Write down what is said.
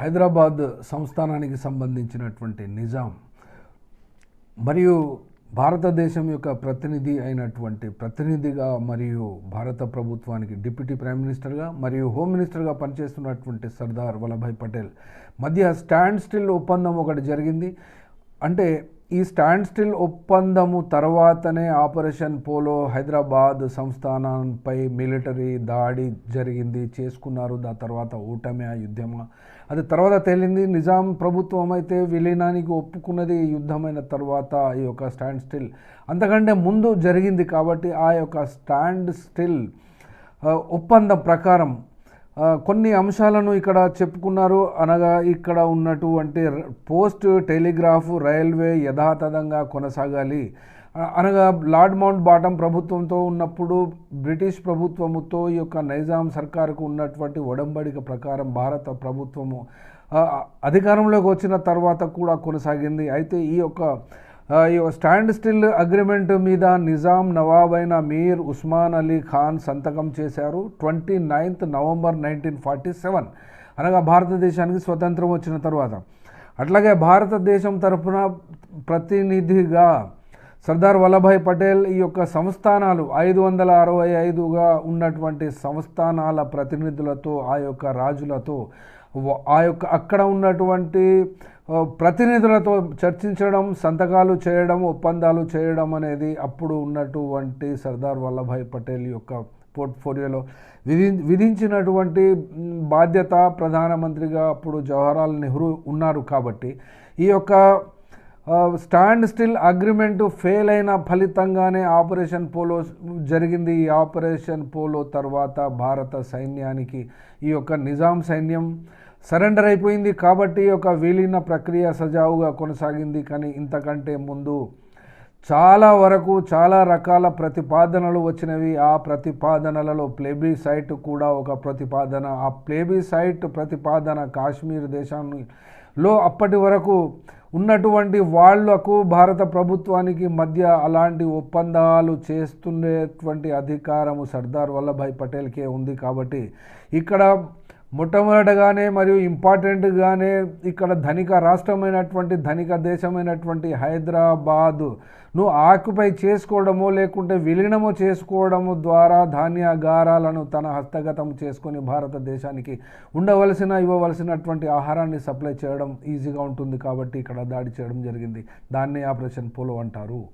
హైదరాబాద్ సంస్థానానికి సంబంధించినటువంటి నిజాం మరియు భారతదేశం యొక్క ప్రతినిధి అయినటువంటి ప్రతినిధిగా మరియు భారత ప్రభుత్వానికి డిప్యూటీ ప్రైమ్ మినిస్టర్గా మరియు హోమ్ మినిస్టర్గా పనిచేస్తున్నటువంటి సర్దార్ వల్లభాయ్ పటేల్. మధ్య స్టాండ్ స్టిల్ ఒప్పందం ఒకటి జరిగింది. అంటే ఈ స్టాండ్ స్టిల్ ఒప్పందము తర్వాతనే ఆపరేషన్ పోలో హైదరాబాద్ సంస్థానంపై మిలిటరీ దాడి జరిగింది. చేసుకున్నారు. దాని తర్వాత ఓటమి ఆ యుద్ధమా. అది తర్వాత తేలింది. నిజాం ప్రభుత్వం అయితే విలీనానికి ఒప్పుకున్నది యుద్ధమైన తర్వాత ఈ యొక్క స్టాండ్ స్టిల్ అంతకంటే ముందు జరిగింది కాబట్టి ఆ యొక్క స్టాండ్ స్టిల్ ఒప్పందం ప్రకారం కొన్ని అంశాలను ఇక్కడ చెప్పుకున్నారు. అనగా ఇక్కడ ఉన్నటువంటి పోస్ట్ టెలిగ్రాఫ్ రైల్వే యథాతథంగా కొనసాగాలి. అనగా లార్డ్ మౌంట్ బాటం ప్రభుత్వంతో ఉన్నప్పుడు బ్రిటిష్ ప్రభుత్వముతో ఈ యొక్క నైజాం సర్కారుకు ఉన్నటువంటి ఒడంబడిక ప్రకారం భారత ప్రభుత్వము అధికారంలోకి వచ్చిన తర్వాత కూడా కొనసాగింది. అయితే ఈ యొక్క ఈ స్టాండ్ స్టిల్ అగ్రిమెంట్ మీద నిజాం నవాబ్ అయిన మీర్ ఉస్మాన్ అలీ ఖాన్ సంతకం చేశారు. Twenty ninth November nineteen forty seven. అనగా భారతదేశానికి స్వతంత్రం వచ్చిన తర్వాత. అట్లాగే భారతదేశం తరపున ప్రతినిధిగా సర్దార్ వల్లభాయ్ పటేల్ ఈ యొక్క సంస్థానాలు ఐదు వందల అరవై ఐదుగా ఉన్నటువంటి సంస్థానాల ప్రతినిధులతో ఆ యొక్క రాజులతో ఆ యొక్క అక్కడ ఉన్నటువంటి ప్రతినిధులతో చర్చించడం సంతకాలు చేయడం ఒప్పందాలు చేయడం అనేది అప్పుడు ఉన్నటువంటి సర్దార్ వల్లభాయ్ పటేల్ యొక్క పోర్ట్ఫోలియోలో విధి విధించినటువంటి బాధ్యత ప్రధానమంత్రిగా అప్పుడు జవహర్లాల్ నెహ్రూ ఉన్నారు కాబట్టి ఈ యొక్క స్టాండ్ స్టిల్ అగ్రిమెంటు ఫెయిల్ అయిన ఫలితంగానే ఆపరేషన్ పోలో జరిగింది. ఈ ఆపరేషన్ పోలో తర్వాత భారత సైన్యానికి ఈ యొక్క నిజాం సైన్యం సరెండర్ అయిపోయింది. కాబట్టి ఈ యొక్క విలీన ప్రక్రియ సజావుగా కొనసాగింది. కానీ ఇంతకంటే ముందు చాలా వరకు చాలా రకాల ప్రతిపాదనలు వచ్చినవి. ఆ ప్రతిపాదనలలో ప్లేబీ సైట్ కూడా ఒక ప్రతిపాదన. ఆ ప్లేబీ సైట్ ప్రతిపాదన కాశ్మీర్ దేశాన్ని అప్పటి వరకు ఉన్నటువంటి వాళ్ళకు భారత ప్రభుత్వానికి మధ్య అలాంటి ఒప్పందాలు చేస్తుండేటువంటి అధికారము సర్దార్ వల్లభాయ్ పటేల్కే ఉంది కాబట్టి ఇక్కడ మొట్టమొదటగానే మరియు ఇంపార్టెంట్గానే ఇక్కడ ధనిక రాష్ట్రమైనటువంటి ధనిక దేశమైనటువంటి హైదరాబాదును ఆక్యుపై చేసుకోవడము లేకుంటే విలీనము చేసుకోవడము ద్వారా ధాన్యాగారాలను తన హస్తగతం చేసుకొని భారతదేశానికి ఉండవలసిన ఇవ్వవలసినటువంటి ఆహారాన్ని సప్లై చేయడం ఈజీగా ఉంటుంది కాబట్టి ఇక్కడ దాడి చేయడం జరిగింది. దాన్ని ఆపరేషన్ పోలో అంటారు.